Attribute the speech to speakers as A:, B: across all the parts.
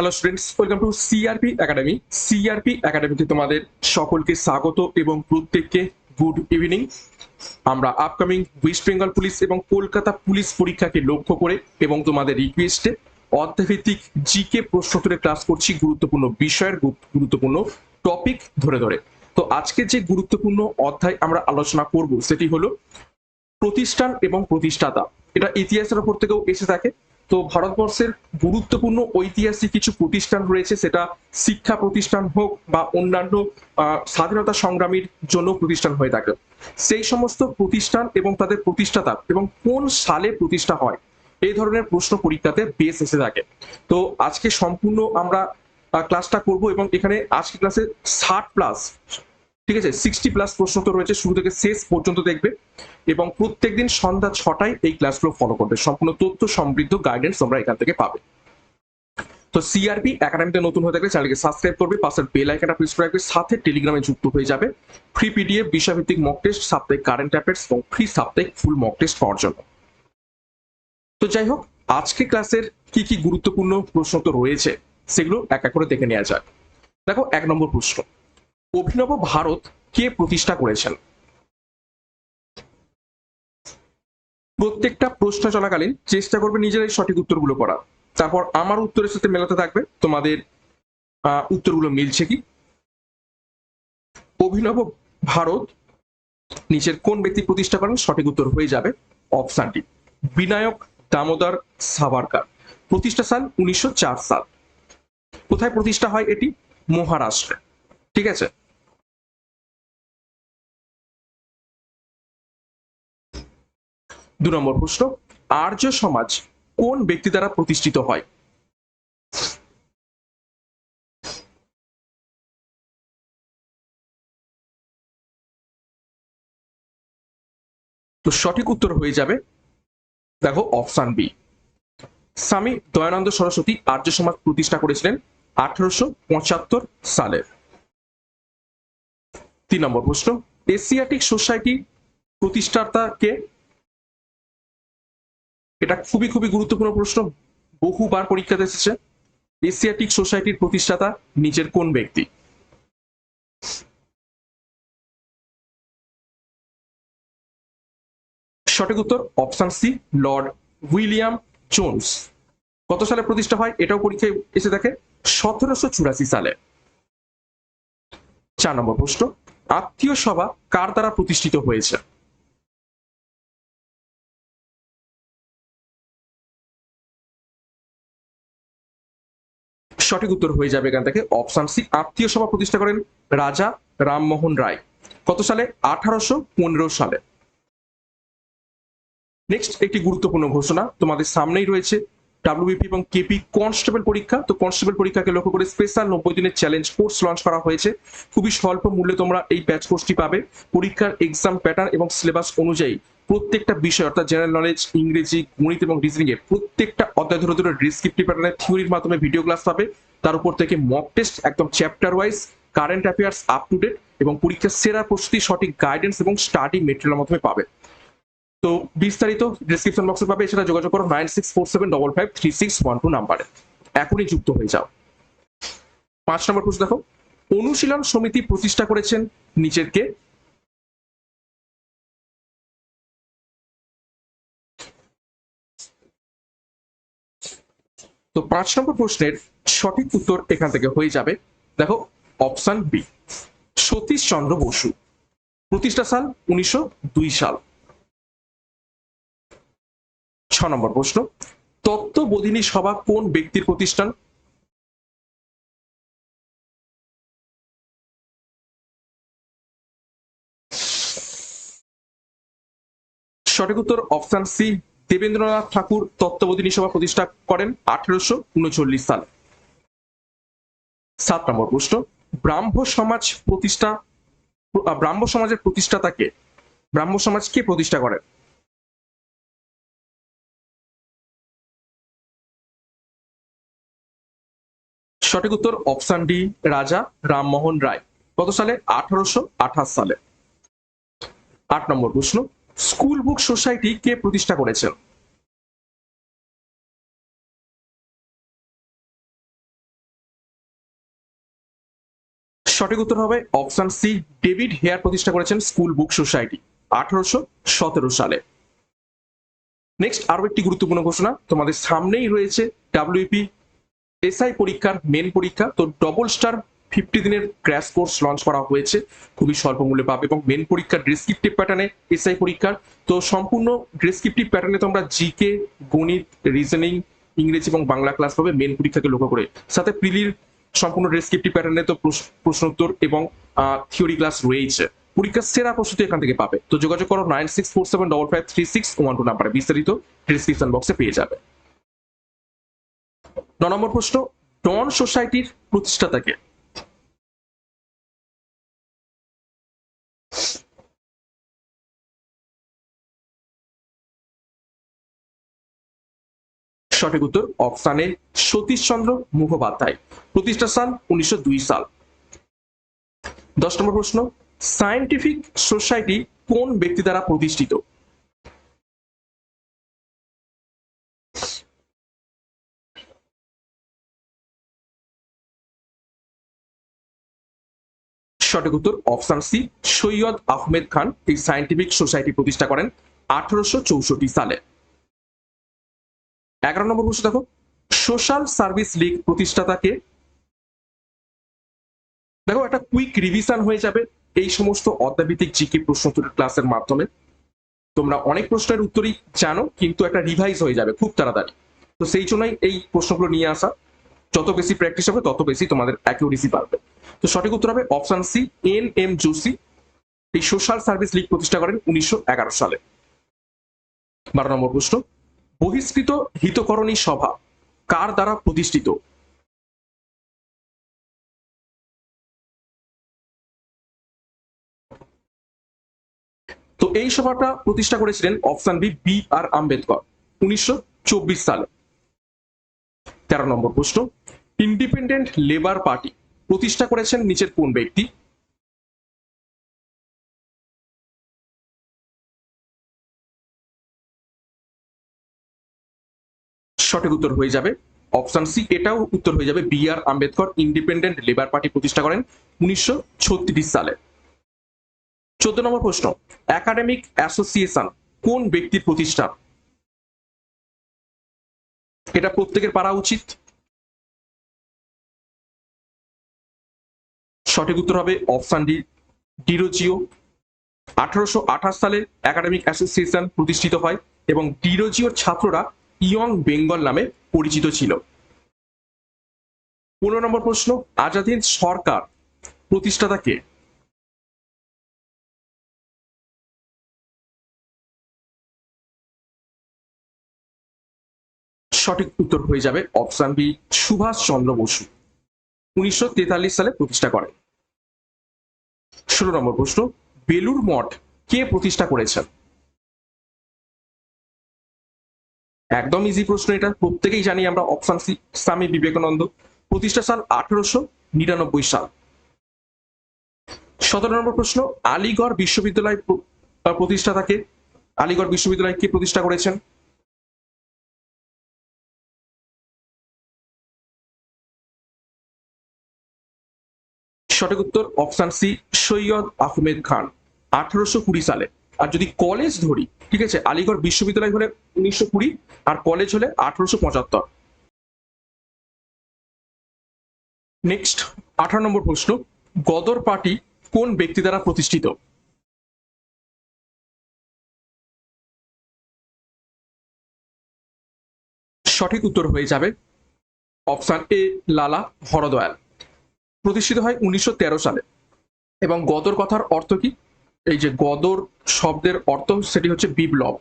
A: Hello students welcome to CRP academy CRP একাডেমিতে তোমাদের সকলকে স্বাগত এবং প্রত্যেককে গুড ইভিনিং আমরা আপকামিং ওয়েস্ট বেঙ্গল পুলিশ এবং কলকাতা পুলিশ পরীক্ষাকে লক্ষ্য করে এবং তোমাদের রিকোয়েস্টে অধ্যাভিত্তিক জিকে প্রশ্নোত্তরে ক্লাস করছি গুরুত্বপূর্ণ বিষয়ের গুরুত্বপূর্ণ টপিক ধরে ধরে। তো আজকে যে গুরুত্বপূর্ণ অধ্যায় আমরা আলোচনা করব সেটি হলো প্রতিষ্ঠান এবং প্রতিষ্ঠাতা। এটা ইতিহাসের উপর থেকেও এসে থাকে। তো ভারতবর্ষের গুরুত্বপূর্ণ ঐতিহাসিক কিছু প্রতিষ্ঠান রয়েছে, সেটা শিক্ষা প্রতিষ্ঠান হোক বা অন্যান্য স্বাধীনতা সংগ্রামীর জন্য প্রতিষ্ঠান হয়ে থাকে। সেই সমস্ত প্রতিষ্ঠান এবং তাদের প্রতিষ্ঠাতা এবং কোন সালে প্রতিষ্ঠা হয়, এই ধরনের প্রশ্ন পরীক্ষাতে বেশ এসে থাকে। তো আজকে সম্পূর্ণ আমরা ক্লাসটা করব এবং এখানে আজকে ক্লাসে ষাট প্লাস ঠিক আছে? সিক্সটি প্লাস প্রশ্ন তো রয়েছে, শুরু থেকে শেষ পর্যন্ত দেখবে এবং প্রত্যেক দিন সন্ধ্যা ছটায় এই ক্লাসগুলো ফলো করবে। সম্পূর্ণ তথ্য, সমৃদ্ধ গাইডেন্স তোমরা এখান থেকে পাবে। তো সিআরপি একাডেমিতে নতুন হয়ে থাকলে চ্যানেলকে সাবস্ক্রাইব করবে, পাশের বেল আইকনটা প্রেস করে রাখবে, সাথে টেলিগ্রামে যুক্ত হয়ে যাবে। ফ্রি পিডিএফ বিষয়ভিত্তিক মক টেস্ট সাপ্তাহিক কারেন্ট অ্যাফেয়ার্স এবং ফ্রি সাপ্তাহিক ফুল মক টেস্ট পাওয়ার জন্য। তো যাই হোক, আজকে ক্লাসের কি কি গুরুত্বপূর্ণ প্রশ্ন তো রয়েছে, সেগুলো এক এক করে দেখে নেওয়া যাক। দেখো, এক নম্বর প্রশ্ন। অভিনব ভারত কে প্রতিষ্ঠা করেছেন? প্রত্যেকটা প্রশ্ন চলাকালীন চেষ্টা করবে নিজেরাই সঠিক উত্তরগুলো করা। তারপর আমার উত্তরের সাথে মেলাতে থাকবে। তোমাদের উত্তরগুলো মিলছে কি? অভিনব ভারত নিচের কোন ব্যক্তি প্রতিষ্ঠা করেন? সঠিক উত্তর হয়ে যাবে অপশানটি বিনায়ক দামোদর সাভারকার। প্রতিষ্ঠা সাল উনিশশো চার সাল। কোথায় প্রতিষ্ঠা হয় এটি? মহারাষ্ট্রে। ঠিক আছে? দু নম্বর প্রশ্ন, আর্য সমাজ কোন ব্যক্তি দ্বারা প্রতিষ্ঠিত হয়? তো সঠিক উত্তর হয়ে যাবে, দেখো অপশান বি স্বামী দয়ানন্দ সরস্বতী আর্য সমাজ প্রতিষ্ঠা করেছিলেন আঠারোশো পঁচাত্তর সালে। তিন নম্বর প্রশ্ন, এশিয়াটিক সোসাইটি প্রতিষ্ঠাতা কে? এটা খুবই খুবই গুরুত্বপূর্ণ প্রশ্ন। বহুবার পরীক্ষাতে এসেছে এশিয়াটিক সোসাইটির প্রতিষ্ঠাতা নিচের কোন ব্যক্তি? সঠিক উত্তর option C, Lord William Jones. কত সালে প্রতিষ্ঠা হয় এটাও পরীক্ষায় এসে দেখে সতেরোশো চুরাশি সালে। চার নম্বর প্রশ্ন, আত্মীয় সভা কার দ্বারা প্রতিষ্ঠিত হয়েছে? সঠিক উত্তর হয়ে যাবে এখান অপশন সি, আত্মীয় সভা প্রতিষ্ঠা করেন রাজা রামমোহন রায়। কত সালে? আঠারোশো পনেরো সালে। নেক্সট একটি গুরুত্বপূর্ণ ঘোষণা তোমাদের সামনেই রয়েছে। ডাব্লিউবিপি এবং কেপি কনস্টেবল পরীক্ষা। তো কনস্টেবল পরীক্ষাকে লক্ষ্য করে স্পেশাল নব্বই দিনের চ্যালেঞ্জ কোর্স লঞ্চ করা হয়েছে। খুবই স্বল্প মূল্যে তোমরা এই ব্যাচ কোর্সটি পাবে। পরীক্ষার এক্সাম প্যাটার্ন এবং সিলেবাস অনুযায়ী প্রত্যেকটা বিষয়, অর্থাৎ জেনারেল নলেজ ইংরেজি, গণিত এবং রিজনিং এর প্রত্যেকটা অধ্যায় ধরে ধরে ডিসক্রিপটিভ প্যাটার্নের থিওরির মাধ্যমে ভিডিও ক্লাস পাবে। তার উপর থেকে মক টেস্ট একদম chapter wise current affairs up to date এবং পরীক্ষার সেরা প্রস্তুতি, সঠিক গাইডেন্স এবং স্টাডি মেটেরিয়ালের মাধ্যমে পাবে। তো বিস্তারিত ডিসক্রিপশন বক্সে পাবে, এছাড়া যোগাযোগ করো nine six four seven double five three six one two নাম্বারে। এখনই যুক্ত হয়ে যাও। পাঁচ নম্বর প্রশ্ন দেখো। অনুশীলন সমিতি প্রতিষ্ঠা করেছেন নিচের তো পাঁচ নম্বর প্রশ্নের সঠিক উত্তর এখান থেকে হয়ে যাবে। দেখো অপশন বি সতীশ চন্দ্র বসু, প্রতিষ্ঠা সাল উনিশশো দুই সাল। ছ নম্বর প্রশ্ন, তত্ত্ববোধিনী সভা কোন ব্যক্তির প্রতিষ্ঠান? সঠিক উত্তর অপশন সি দেবেন্দ্রনাথ ঠাকুর তত্ত্ববোধিনী সভা প্রতিষ্ঠা করেন আঠারোশো উনচল্লিশ সালে। সাত নম্বর প্রশ্ন, ব্রাহ্ম সমাজ প্রতিষ্ঠা ব্রাহ্ম সমাজের প্রতিষ্ঠাতাকে, ব্রাহ্ম সমাজ কে প্রতিষ্ঠা করেন? সঠিক উত্তর অপশন ডি, রাজা রামমোহন রায়। কত সালে? আঠারোশো আঠাশ সালে। আট নম্বর প্রশ্ন স্কুল বুক সোসাইটি কে প্রতিষ্ঠা করেছেন? সঠিক উত্তর হবে অপশন সি, ডেভিড হেয়ার প্রতিষ্ঠা করেছেন স্কুল বুক সোসাইটি আঠারোশো সতেরো সালে। নেক্সট আরও একটি গুরুত্বপূর্ণ ঘোষণা, তোমাদের সামনেই রয়েছে ডাব্লিউপি এসআই পরীক্ষার মেন পরীক্ষা, তো ডবল স্টার ফিফটি দিনের ক্র্যাশ কোর্স লঞ্চ করা হয়েছে, খুবই স্বল্প মূল্যে পাবে এবং মেন পরীক্ষার ডেসক্রিপটিভ প্যাটার্নে এসআই পরীক্ষার। তো সম্পূর্ণ ডেসক্রিপটিভ প্যাটার্নে তোমরা জিকে গণিত রিজনিং ইংরেজি এবং বাংলা ক্লাস পাবে মেন পরীক্ষাকে লক্ষ্য করে। সাথে প্রিলির সম্পূর্ণ ডেসক্রিপটিভ প্যাটার্নে তো প্রশ- প্রশ্নোত্তর এবং থিওরি ক্লাস রয়েছে। পরীক্ষার সেরা প্রস্তুতি এখান থেকে পাবে। তো যোগাযোগ করো nine six four seven double five three six one two নাম্বারে বিস্তারিত ডিসক্রিপশন বক্সে পেয়ে যাবে। ন নম্বর প্রশ্ন ডন সোসাইটির প্রতিষ্ঠাতাকে সঠিক উত্তর অপশানে সতীশচন্দ্র মুখোপাধ্যায়। প্রতিষ্ঠা সাল উনিশশো দুই সাল। দশ নম্বর প্রশ্ন সায়েন্টিফিক সোসাইটি কোন ব্যক্তি দ্বারা প্রতিষ্ঠিত? সঠিক উত্তর অপশন সি, সৈয়দ আহমেদ খান এই সায়েন্টিফিক সোসাইটি প্রতিষ্ঠা করেন আঠারোশো চৌষট্টি সালে। এগারো নম্বর প্রশ্ন দেখো। সোশ্যাল সার্ভিস লীগ প্রতিষ্ঠাতাকে দেখো, একটা কুইক রিভিশন হয়ে যাবে এই সমস্ত অধ্যাভিত্তিক জিকে প্রশ্ন ক্লাসের মাধ্যমে। তোমরা অনেক প্রশ্নের উত্তরই জানো, কিন্তু একটা রিভাইজ হয়ে যাবে খুব তাড়াতাড়ি। তো সেই জন্যই এই প্রশ্নগুলো নিয়ে আসা। যত বেশি প্র্যাকটিস হবে, তত বেশি তোমাদের অ্যাকিউরেসি বাড়বে। তো সঠিক উত্তর হবে option C, N M Joshi এই সোশ্যাল সার্ভিস লীগ প্রতিষ্ঠা করেন উনিশশো এগারো সালে। বারো নম্বর প্রশ্ন। বহিষ্কৃত হিতকরণী সভা, কার দ্বারা প্রতিষ্ঠিত? তো এই সভাটা প্রতিষ্ঠা করেছিলেন option B B R Ambedkar, উনিশশো চব্বিশ সালে। তেরো নম্বর প্রশ্ন, ইন্ডিপেন্ডেন্ট লেবার পার্টি প্রতিষ্ঠা করেছেন নিচের কোন ব্যক্তি? সঠিক উত্তর হয়ে যাবে। অপশন সি এটাও উত্তর হয়ে যাবে। B R Ambedkar independent labour party প্রতিষ্ঠা করেন উনিশশো ছত্রিশ সালে। চোদ্দ নম্বর প্রশ্ন একাডেমিক অ্যাসোসিয়েশন কোন ব্যক্তির প্রতিষ্ঠান? এটা প্রত্যেকের পারা উচিত। সঠিক উত্তর হবে অপশন ডি ডিরোজিও আঠারোশো আঠাশ সালে একাডেমিক অ্যাসোসিয়েশন প্রতিষ্ঠিত হয় এবং ডিরোজিওর ছাত্ররা ইয়ং বেঙ্গল নামে পরিচিত ছিল। পনেরো নম্বর প্রশ্ন আজাদিন সরকার প্রতিষ্ঠাতা কে? সঠিক উত্তর হয়ে যাবে অপশন বি, সুভাষ চন্দ্র বসু। উনিশশো তেতাল্লিশ সালে প্রতিষ্ঠা করেন ষোলো নম্বর প্রশ্ন বেলুর মঠ কে প্রতিষ্ঠা করেছেন? একদম ইজি প্রশ্ন এটা। প্রত্যেকেই জানি আমরা অপশন সি, স্বামী বিবেকানন্দ। প্রতিষ্ঠা সাল আঠারোশো নিরানব্বই সাল। সতেরো নম্বর প্রশ্ন, আলিগড় বিশ্ববিদ্যালয় প্রতিষ্ঠাতাকে, আলিগড় বিশ্ববিদ্যালয় কে প্রতিষ্ঠা করেছেন? সঠিক উত্তর অপশন সি, সৈয়দ আহমেদ খান। আঠারোশো কুড়ি সালে। আর যদি কলেজ ধরি, ঠিক আছে, আলিগড় বিশ্ববিদ্যালয় হলে উনিশশো কুড়ি, আর কলেজ হলে আঠারোশো পঁচাত্তর। নেক্সট আঠারো নম্বর প্রশ্ন, গদর পার্টি কোন ব্যক্তি দ্বারা প্রতিষ্ঠিত? সঠিক উত্তর হয়ে যাবে অপশন এ, লালা হরদয়াল। প্রতিষ্ঠিত হয় উনিশশো তেরো সালে। এবং গদর কথার অর্থ কি? এই যে গদর শব্দের অর্থ সেটি হচ্ছে বিপ্লব।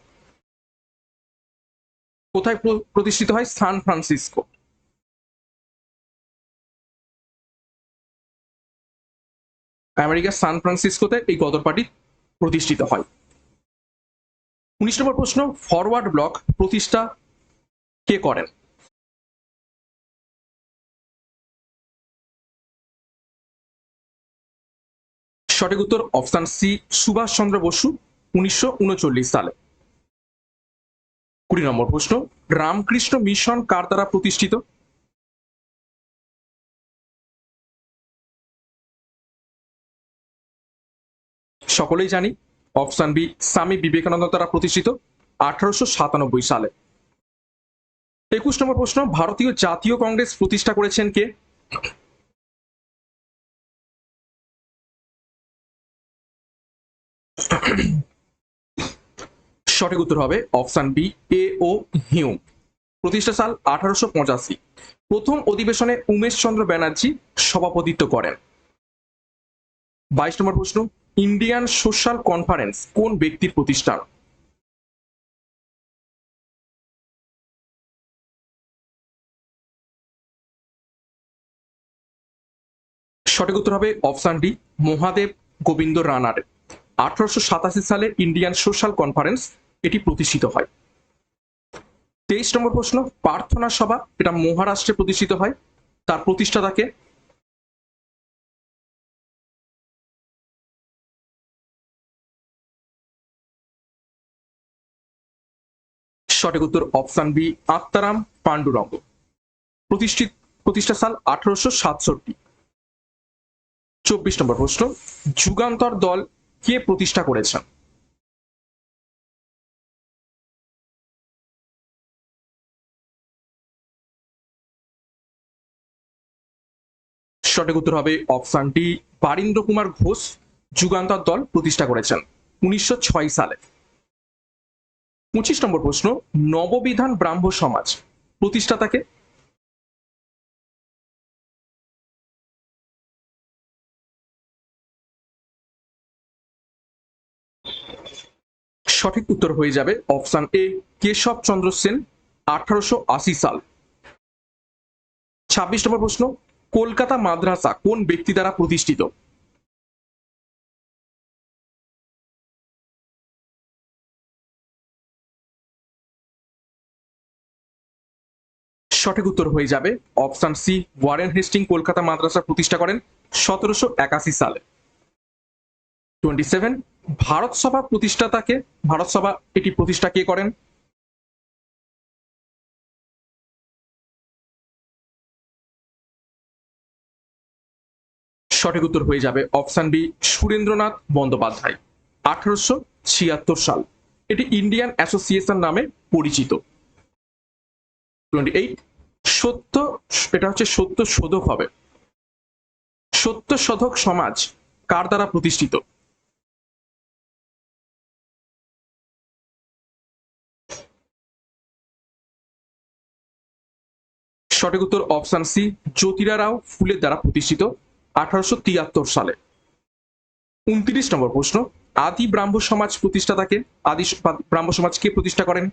A: কোথায় প্রতিষ্ঠিত হয়? San Francisco. আমেরিকার সান ফ্রান্সিসকোতে এই গদর পার্টি প্রতিষ্ঠিত হয়। উনিশ নম্বর প্রশ্ন, ফরওয়ার্ড ব্লক প্রতিষ্ঠা কে করেন? সঠিক উত্তর অপশন সি, সুভাষ চন্দ্র বসু, উনিশশো উনচল্লিশ সালে। কুড়ি নম্বর প্রশ্ন, রামকৃষ্ণ মিশন কার দ্বারা প্রতিষ্ঠিত? সকলেই জানি, অপশন বি, স্বামী বিবেকানন্দ দ্বারা প্রতিষ্ঠিত, আঠারোশো সাতানব্বই সালে। একুশ নম্বর প্রশ্ন, ভারতীয় জাতীয় কংগ্রেস প্রতিষ্ঠা করেছেন কে? সঠিক উত্তর হবে option B, A O Hume. প্রতিষ্ঠা সাল আঠারোশো পঁচাশি। প্রথম অধিবেশনে উমেশ চন্দ্র ব্যানার্জি সভাপতিত্ব করেন। বাইশ নম্বর প্রশ্ন, ইন্ডিয়ান সোশ্যাল কনফারেন্স কোন ব্যক্তির প্রতিষ্ঠান? সঠিক উত্তর হবে অপশন ডি, মহাদেব গোবিন্দ রানার। আঠারোশো সাতাশি সালে ইন্ডিয়ান সোশ্যাল কনফারেন্স এটি প্রতিষ্ঠিত হয়। তেইশ নম্বর প্রশ্ন, প্রার্থনা সভা এটা মহারাষ্ট্রে প্রতিষ্ঠিত হয়। তার প্রতিষ্ঠাতাকে সঠিক উত্তর অপশন বি, আত্মারাম পাণ্ডুরঙ্গ। প্রতিষ্ঠিত, প্রতিষ্ঠা সাল আঠারোশো সাতষট্টি। চব্বিশ নম্বর প্রশ্ন, যুগান্তর দল কে প্রতিষ্ঠা করেছেন সঠিক উত্তর হবে অপশন ডি বারীন্দ্র কুমার ঘোষ, যুগান্তর দল প্রতিষ্ঠা করেছেন উনিশশো ছয় সালে। পঁচিশ নম্বর প্রশ্ন, নববিধান ব্রাহ্ম সমাজ প্রতিষ্ঠাতাকে সঠিক উত্তর হয়ে যাবে অপশন এ, কেশব চন্দ্র সেন, আঠারোশো আশি সাল। ছাব্বিশ নম্বর প্রশ্ন, কলকাতা মাদ্রাসা কোন ব্যক্তি দ্বারা প্রতিষ্ঠিত? সঠিক উত্তর হয়ে যাবে option C, Warren Hastings Kolkata Madrasa প্রতিষ্ঠা করেন সতেরোশো একাশি সালে। টোয়েন্টি সেভেন ভারত সভা প্রতিষ্ঠাতাকে ভারত সভা এটি প্রতিষ্ঠা কে করেন? সঠিক উত্তর হয়ে যাবে অপশন বি, সুরেন্দ্রনাথ বন্দ্যোপাধ্যায়, আঠারোশো ছিয়াত্তর সাল। এটি ইন্ডিয়ান অ্যাসোসিয়েশন নামে পরিচিত। টোয়েন্টি সত্য, এটা হচ্ছে সত্য শোধক হবে। সত্য শোধক সমাজ কার দ্বারা প্রতিষ্ঠিত? সঠিক উত্তর অপশন সি, জ্যোতিরা রাও ফুলের দ্বারা প্রতিষ্ঠিত, আঠারোশো তিয়াত্তর সালে। উনত্রিশ নম্বর প্রশ্ন, আদি ব্রাহ্ম সমাজ প্রতিষ্ঠাতাকে, আদি ব্রাহ্ম সমাজ কে প্রতিষ্ঠা করেন?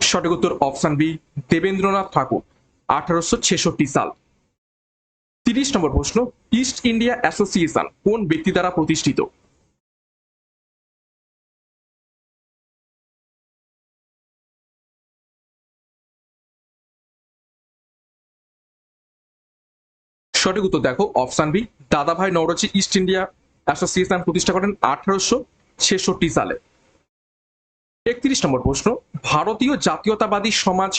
A: সঠিক উত্তর অপশন বি, দেবেন্দ্রনাথ ঠাকুর, আঠারোশো ছেষট্টি সাল। তিরিশ নম্বর প্রশ্ন, ইস্ট ইন্ডিয়া অ্যাসোসিয়েশন কোন ব্যক্তি দ্বারা প্রতিষ্ঠিত? সঠিক উত্তর দেখো, অপশন বি, দাদাভাই নওরচি ইস্ট ইন্ডিয়া অ্যাসোসিয়েশন প্রতিষ্ঠা করেন আঠারোশো ছেষট্টি সালে। একত্রিশ নম্বর প্রশ্ন, ভারতীয় জাতীয়তাবাদী সমাজ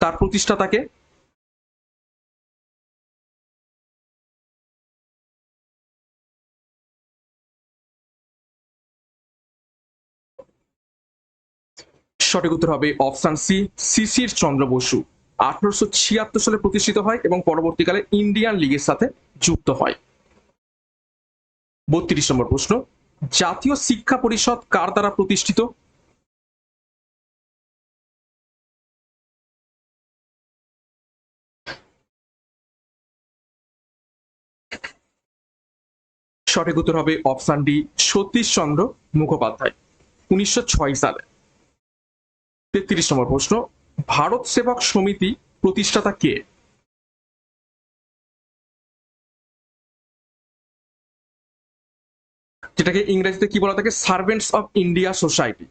A: তার প্রতিষ্ঠাতাকে? সঠিক উত্তর হবে অপশান সি, শিশির চন্দ্র বসু। আঠারোশো ছিয়াত্তর সালে প্রতিষ্ঠিত হয় এবং পরবর্তীকালে ইন্ডিয়ান লীগের সাথে যুক্ত হয়। বত্রিশ নম্বর প্রশ্ন, জাতীয় শিক্ষা পরিষদ কার দ্বারা প্রতিষ্ঠিত? সঠিক উত্তর হবে অপশন ডি সতীশ চন্দ্র মুখোপাধ্যায়, উনিশশো ছয় সালে। তেত্রিশ নম্বর প্রশ্ন ভারত সেবক সমিতি প্রতিষ্ঠাতা কে? যেটাকে ইংরেজিতে কি বলা থাকে? সার্ভেন্টস অফ ইন্ডিয়া সোসাইটি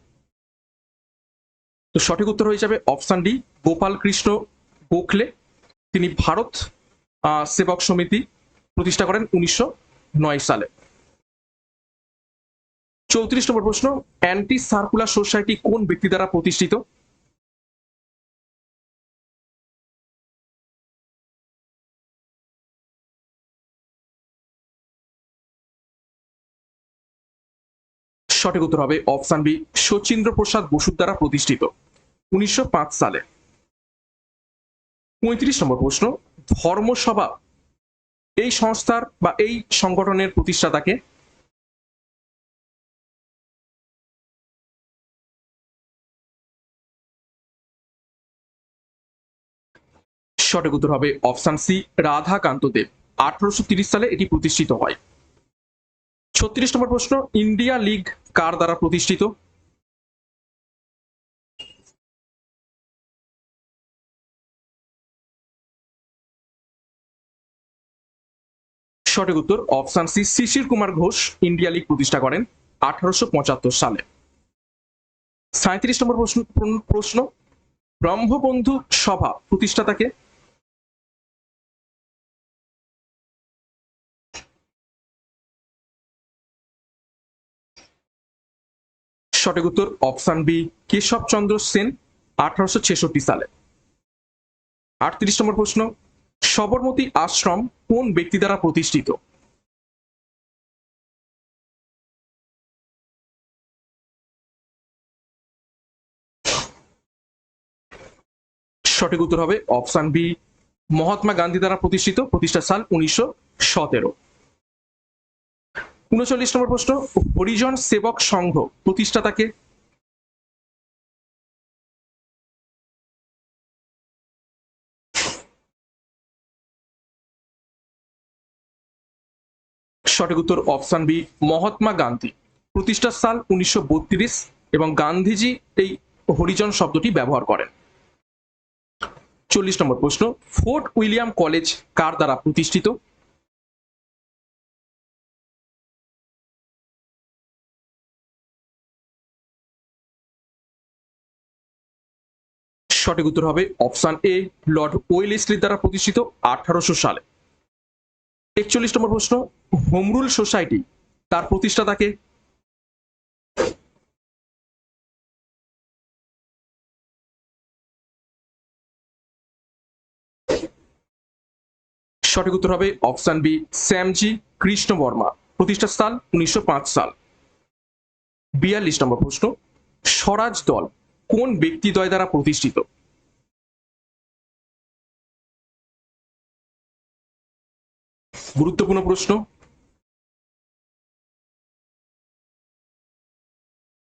A: তো সঠিক উত্তর হয়ে যাবে অপশন ডি গোপাল কৃষ্ণ গোখলে। তিনি ভারত সেবক সমিতি প্রতিষ্ঠা করেন উনিশশো নয় সালে। চৌত্রিশ নম্বর প্রশ্ন, অ্যান্টি সার্কুলার সোসাইটি কোন ব্যক্তি দ্বারা প্রতিষ্ঠিত? সঠিক উত্তর হবে অপশন বি শচীন্দ্র প্রসাদ বসুর দ্বারা প্রতিষ্ঠিত। উনিশশো পাঁচ সালে। পঁয়ত্রিশ নম্বর প্রশ্ন, ধর্মসভা এই সংস্থার বা এই সংগঠনের প্রতিষ্ঠাতাকে? সঠিক উত্তর হবে অপশন সি রাধাকান্ত দেব। আঠারোশো সালে এটি প্রতিষ্ঠিত হয়। ছত্রিশ নম্বর প্রশ্ন, ইন্ডিয়া লিগ কার দ্বারা প্রতিষ্ঠিত? সঠিক উত্তর, option C, Sisir Kumar Ghosh, India league প্রতিষ্ঠা করেন আঠারোশো পঁচাত্তর সালে। সাঁত্রিশ নম্বর প্রশ্ন প্রশ্ন, ব্রহ্মবন্ধু সভা প্রতিষ্ঠাতাকে সঠিক উত্তর অপশন বি কেশবচন্দ্র সেন, আঠারোশো ছেষট্টি সালে। আটত্রিশ নম্বর প্রশ্ন, সবরমতী আশ্রম কোন ব্যক্তি দ্বারা প্রতিষ্ঠিত? সঠিক উত্তর হবে অপশন বি, মহাত্মা গান্ধী দ্বারা প্রতিষ্ঠিত প্রতিষ্ঠা সাল উনিশশো সতেরো। উনচল্লিশ নম্বর প্রশ্ন, হরিজন সেবক সংঘ প্রতিষ্ঠাতাকে সঠিক উত্তর অপশন বি, মহাত্মা গান্ধী। প্রতিষ্ঠার সাল উনিশশো বত্রিশ এবং গান্ধীজি এই হরিজন শব্দটি ব্যবহার করেন। চল্লিশ নম্বর প্রশ্ন, ফোর্ট উইলিয়াম কলেজ কার দ্বারা প্রতিষ্ঠিত? সঠিক উত্তর হবে অপশন এ, লর্ড ওয়েলেসলির দ্বারা প্রতিষ্ঠিত আঠারোশো সালে। একচল্লিশ নম্বর প্রশ্ন, হোমরুল সোসাইটি তার প্রতিষ্ঠাতাকে সঠিক উত্তর হবে অপশন বি, শ্যামজি কৃষ্ণ বর্মা প্রতিষ্ঠা সাল উনিশশো সাল। বিয়াল্লিশ নম্বর প্রশ্ন, স্বরাজ দল কোন ব্যক্তিদ্বয় দ্বারা প্রতিষ্ঠিত? গুরুত্বপূর্ণ প্রশ্ন।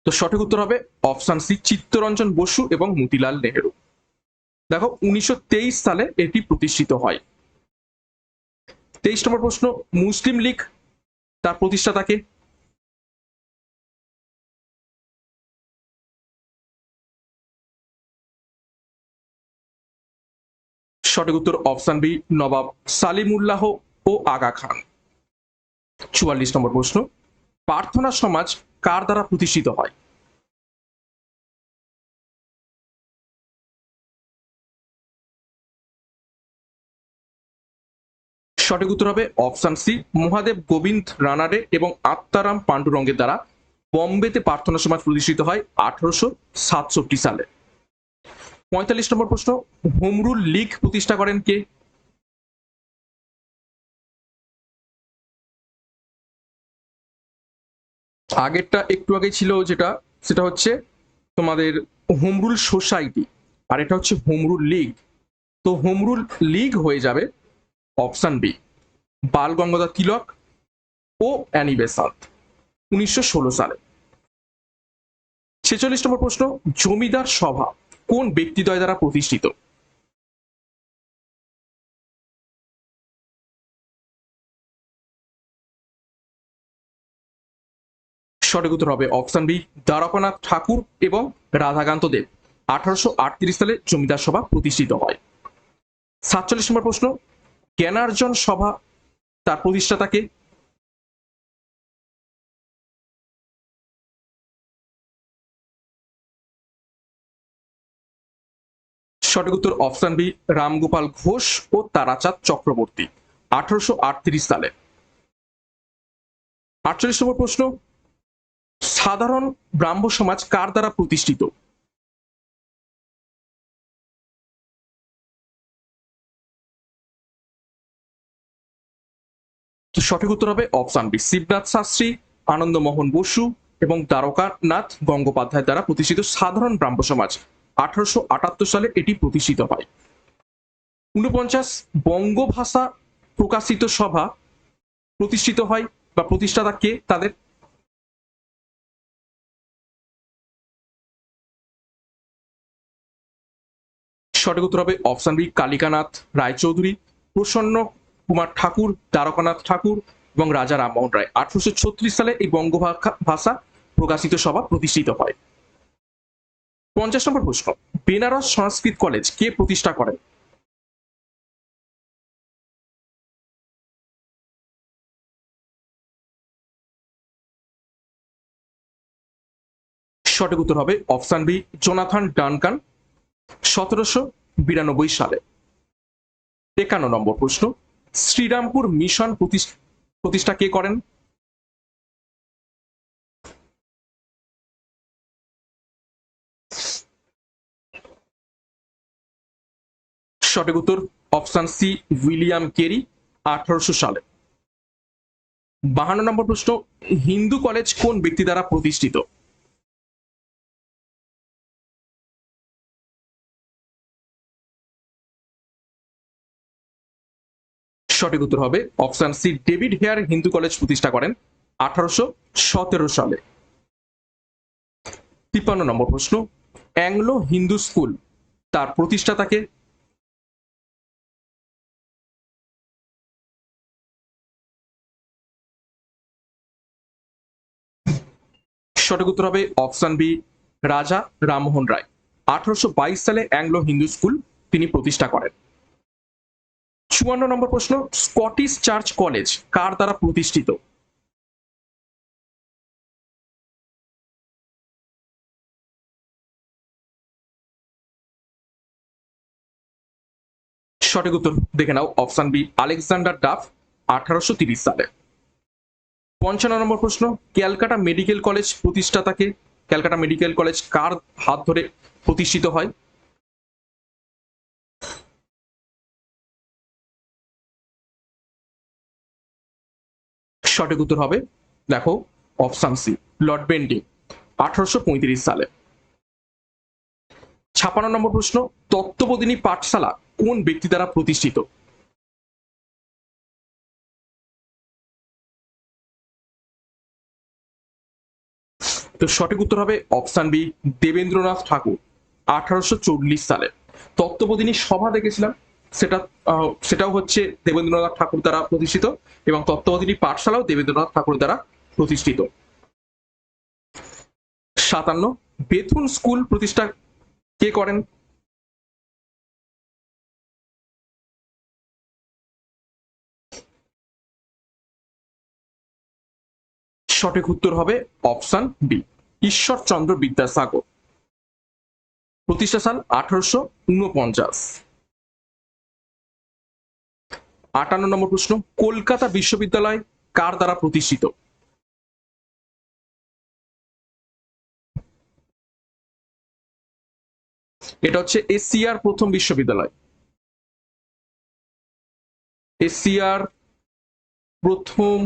A: তো সঠিক উত্তর হবে অপশন সি, চিত্তরঞ্জন বসু এবং মতিলাল নেহেরু। দেখো, উনিশশো তেইশ সালে এটি প্রতিষ্ঠিত হয়। তেইশ নম্বর প্রশ্ন, মুসলিম লীগ তার প্রতিষ্ঠাতাকে সঠিক উত্তর অপশন বি, নবাব সালিমুল্লাহ ও আগা খান। চুয়াল্লিশ নম্বর প্রশ্ন, প্রার্থনা সমাজ কার দ্বারা প্রতিষ্ঠিত হয়? সঠিক উত্তর হবে অপশন সি, মহাদেব গোবিন্দ রানাডে এবং আত্মারাম পাণ্ডুরঙ্গের দ্বারা বম্বেতে প্রার্থনা সমাজ প্রতিষ্ঠিত হয় আঠারোশো সাতষট্টি সালে। পঁয়তাল্লিশ নম্বর প্রশ্ন, হোমরুল লীগ প্রতিষ্ঠা করেন কে? আগেরটা একটু আগে ছিল যেটা, সেটা হচ্ছে তোমাদের হোমরুল সোসাইটি, আর এটা হচ্ছে হোমরুল লীগ। তো হোমরুল লীগ হয়ে যাবে অপশন বি, বাল গঙ্গাধর তিলক ও অ্যানি বেসান্ত, উনিশশো ষোলো সালে। ছেচল্লিশ নম্বর প্রশ্ন, জমিদার সভা কোন ব্যক্তিদ্বয় দ্বারা প্রতিষ্ঠিত? সঠিক উত্তর হবে অপশন বি, দ্বারকানাথ ঠাকুর এবং রাধাকান্ত দেব। আঠারোশো আটত্রিশ সালে জমিদার সভা প্রতিষ্ঠিত হয়। সাতচল্লিশ নম্বর প্রশ্ন, জ্ঞানার্জন সভা তার প্রতিষ্ঠাতাকে? সঠিক উত্তর অপশন বি, রামগোপাল ঘোষ ও তারাচাঁদ চক্রবর্তী, আঠারোশো আটত্রিশ সালে। আটচল্লিশ নম্বর প্রশ্ন সাধারণ ব্রাহ্ম সমাজ কার দ্বারা প্রতিষ্ঠিত? সঠিক উত্তর হবে অপশন বি শিবনাথ শাস্ত্রী, আনন্দমোহন বসু এবং দ্বারকানাথ গঙ্গোপাধ্যায় দ্বারা প্রতিষ্ঠিত সাধারণ ব্রাহ্ম সমাজ। আঠারোশো আটাত্তর সালে এটি প্রতিষ্ঠিত হয়। উনপঞ্চাশ বঙ্গভাষা প্রকাশিত সভা প্রতিষ্ঠিত হয় বা প্রতিষ্ঠাতা কে? তাদের সঠিক উত্তর হবে অপশন বি, কালিকানাথ রায়চৌধুরী, প্রসন্ন কুমার ঠাকুর, দ্বারকানাথ ঠাকুর এবং রাজা রামমোহন রায়। আঠারোশো ছত্রিশ সালে এই বঙ্গ ভাষা- প্রকাশিত সভা প্রতিষ্ঠিত হয়। পঞ্চাশ নম্বর প্রশ্ন, বেনারস সংস্কৃত কলেজ কে প্রতিষ্ঠা করেন? সঠিক উত্তর হবে অপশন বি, জোনাথন ডানকান। সতেরোশো বিরানব্বই সালে। একান্ন নম্বর প্রশ্ন, শ্রীরামপুর মিশন প্রতিষ্ঠা কে করেন? সঠিক উত্তর, অপশন সি, উইলিয়াম কেরি, আঠারোশো সালে। বাহান্ন নম্বর প্রশ্ন, হিন্দু কলেজ কোন ব্যক্তি দ্বারা প্রতিষ্ঠিত? সঠিক উত্তর হবে option C, David Hare Hindu college প্রতিষ্ঠা করেন আঠারোশো সতেরো সালে। তিপ্পান্ন নম্বর প্রশ্ন, অ্যাংলো হিন্দু স্কুল তার প্রতিষ্ঠাতাকে সঠিক উত্তর হবে অপশন বি, রাজা রামমোহন রায়। আঠারোশো বাইশ সালে অ্যাংলো হিন্দু স্কুল তিনি প্রতিষ্ঠা করেন। চুয়ান্ন নম্বর প্রশ্ন স্কটিশ চার্চ কলেজ কার দ্বারা প্রতিষ্ঠিত? সঠিক উত্তর দেখে নাও অপশন বি আলেকজান্ডার ডাফ আঠারোশো তিরিশ সালে। পঞ্চান্ন নম্বর প্রশ্ন, ক্যালকাটা মেডিকেল কলেজ প্রতিষ্ঠাতাকে ক্যালকাটা মেডিকেল কলেজ কার হাত ধরে প্রতিষ্ঠিত হয়? সঠিক উত্তর হবে, দেখো অপশন সি লর্ড বেন্ডিং আঠারোশো পঁয়ত্রিশ সালে। ছাপান্ন নম্বর প্রশ্ন, তত্ত্ববোধিনী পাঠশালা কোন ব্যক্তি দ্বারা প্রতিষ্ঠিত? তো সঠিক উত্তর হবে অপশন বি দেবেন্দ্রনাথ ঠাকুর, আঠারোশো চল্লিশ সালে। তত্ত্ববোধিনী সভা দেখেছিলাম সেটা সেটাও হচ্ছে দেবেন্দ্রনাথ ঠাকুর দ্বারা প্রতিষ্ঠিত এবং তত্ত্ববোধিনী পাঠশালাও দেবেন্দ্রনাথ ঠাকুর দ্বারা প্রতিষ্ঠিত। সাতান্ন, বেথুন স্কুল প্রতিষ্ঠা কে করেন? সঠিক উত্তর হবে অপশন বি, ঈশ্বরচন্দ্র বিদ্যাসাগর। প্রতিষ্ঠা সাল আঠারোশো উনপঞ্চাশ। আটান্ন নম্বর প্রশ্ন, কলকাতা বিশ্ববিদ্যালয় কার দ্বারা প্রতিষ্ঠিত? এটা হচ্ছে এশিয়ার প্রথম বিশ্ববিদ্যালয়। এশিয়ার প্রথম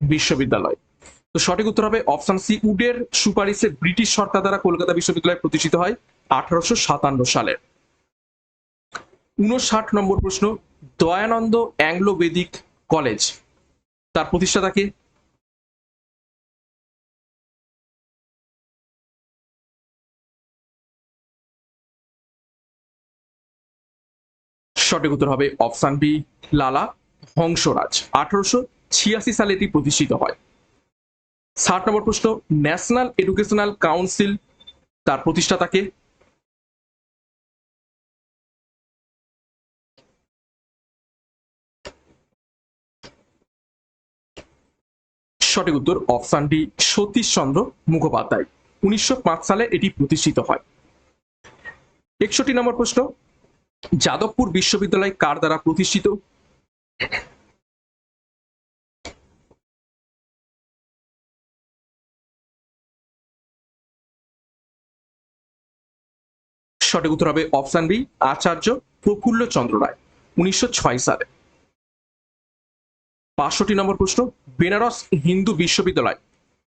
A: বিশ্ববিদ্যালয়। তো সঠিক উত্তর হবে অপশন সি, উডের সুপারিশে ব্রিটিশ সরকার দ্বারা কলকাতা বিশ্ববিদ্যালয় প্রতিষ্ঠিত হয় আঠারোশো সাতান্ন সালে। উনষাট নম্বর প্রশ্ন, দয়ানন্দ অ্যাংলো বেদিক কলেজ, তার প্রতিষ্ঠাতাকে সঠিক উত্তর হবে অপশন বি, লালা হংসরাজ। আঠারোশো ছিয়াশি সালে এটি প্রতিষ্ঠিত হয়। ষাট নম্বর প্রশ্ন, ন্যাশনাল এডুকেশনাল কাউন্সিল, তার প্রতিষ্ঠাতাকে সঠিক উত্তর অপশন ডি সতীশ চন্দ্র মুখোপাধ্যায়। উনিশশো পাঁচ সালে এটি প্রতিষ্ঠিত হয়। একষট্টি নম্বর প্রশ্ন, যাদবপুর বিশ্ববিদ্যালয় কার দ্বারা প্রতিষ্ঠিত? সঠিক উত্তর হবে অপশন বি, আচার্য প্রফুল্ল চন্দ্র রায়, উনিশশো ছয় সালে। বাষট্টি নম্বর প্রশ্ন, বেনারস হিন্দু বিশ্ববিদ্যালয়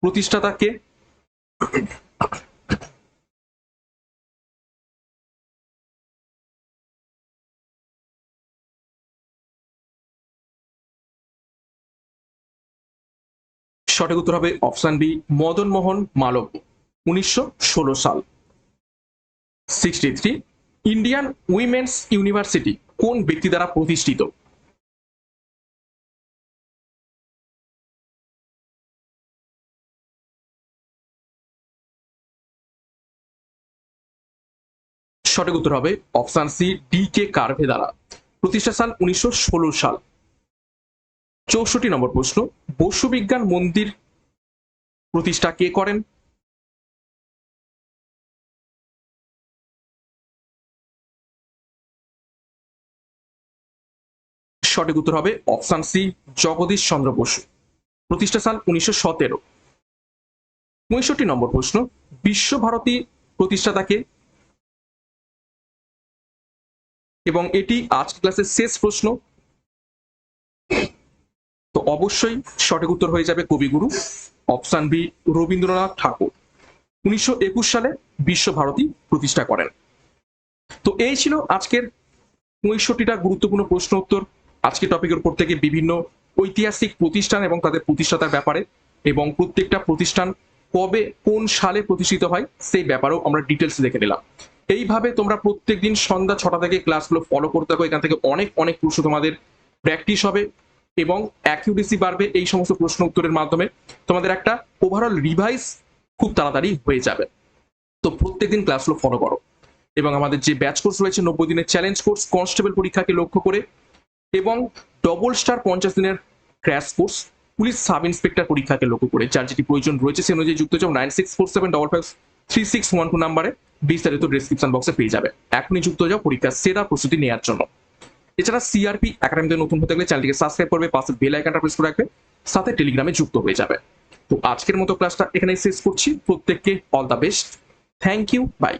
A: প্রতিষ্ঠাতা কে? সঠিক উত্তর হবে অপশন বি, মদন মোহন মালব, উনিশশো ষোলো সাল। Sixty three Indian women's university কোন ব্যক্তি দ্বারা প্রতিষ্ঠিত? সঠিক উত্তর হবে option C, D K Karve দ্বারা। প্রতিষ্ঠা সাল উনিশশো ষোলো সাল। চৌষট্টি নম্বর প্রশ্ন, বসু বিজ্ঞান মন্দির প্রতিষ্ঠা কে করেন? সঠিক উত্তর হবে অপশান সি, জগদীশ চন্দ্র বসু। প্রতিষ্ঠা সাল উনিশশো সতেরো। নম্বর প্রশ্ন, বিশ্বভারতী প্রতিষ্ঠাতাকে এবং এটি আজ ক্লাসের শেষ প্রশ্ন। তো অবশ্যই সঠিক উত্তর হয়ে যাবে কবিগুরু, অপশন বি, রবীন্দ্রনাথ ঠাকুর। উনিশশো একুশ সালে বিশ্বভারতী প্রতিষ্ঠা করেন। তো এই ছিল আজকের পঁয়ষট্টিটা গুরুত্বপূর্ণ প্রশ্ন উত্তর। আজকের টপিকের উপর থেকে বিভিন্ন ঐতিহাসিক প্রতিষ্ঠান এবং তাদের প্রতিষ্ঠাতার ব্যাপারে এবং প্রত্যেকটা প্রতিষ্ঠান কবে কোন সালে প্রতিষ্ঠিত হয় সেই ব্যাপারেও আমরা ডিটেলস দেখে নিলাম। এইভাবে তোমরা প্রত্যেকদিন সন্ধ্যা ছটা থেকে ক্লাসগুলো ফলো করতে থাকো। এখান থেকে অনেক অনেক প্রশ্ন তোমাদের প্র্যাকটিস হবে এবং অ্যাকিউরেসি বাড়বে এই সমস্ত প্রশ্ন উত্তরের মাধ্যমে। তোমাদের একটা ওভারঅল রিভাইজ খুব তাড়াতাড়ি হয়ে যাবে। তো প্রত্যেকদিন ক্লাসগুলো ফলো করো। এবং আমাদের যে ব্যাচ কোর্স রয়েছে, নব্বই দিনের চ্যালেঞ্জ কোর্স কনস্টেবল পরীক্ষাকে লক্ষ্য করে এবং ডবল স্টার পঞ্চাশ দিনের crash course police sub inspector পরীক্ষাকে লক্ষ্য করে। যার যেটি প্রয়োজন রয়েছে, সে অনুযায়ী যুক্ত যাও। Nine six four seven double five three six one two নাম্বারে বিস্তারিত ডিসক্রিপশন বক্সে পেয়ে যাবে। এখনই যুক্ত যাও পরীক্ষার সেরা প্রস্তুতি নেওয়ার জন্য। এছাড়া সিআরপি একাডেমিতে নতুন হতে গেলে চ্যানেলটিকে সাবস্ক্রাইব করবে, পাশে বেল আইকনটা প্রেস করে রাখবে, সাথে টেলিগ্রামে যুক্ত হয়ে যাবে। তো আজকের মতো ক্লাসটা এখানেই শেষ করছি। প্রত্যেককে all the best thank you bye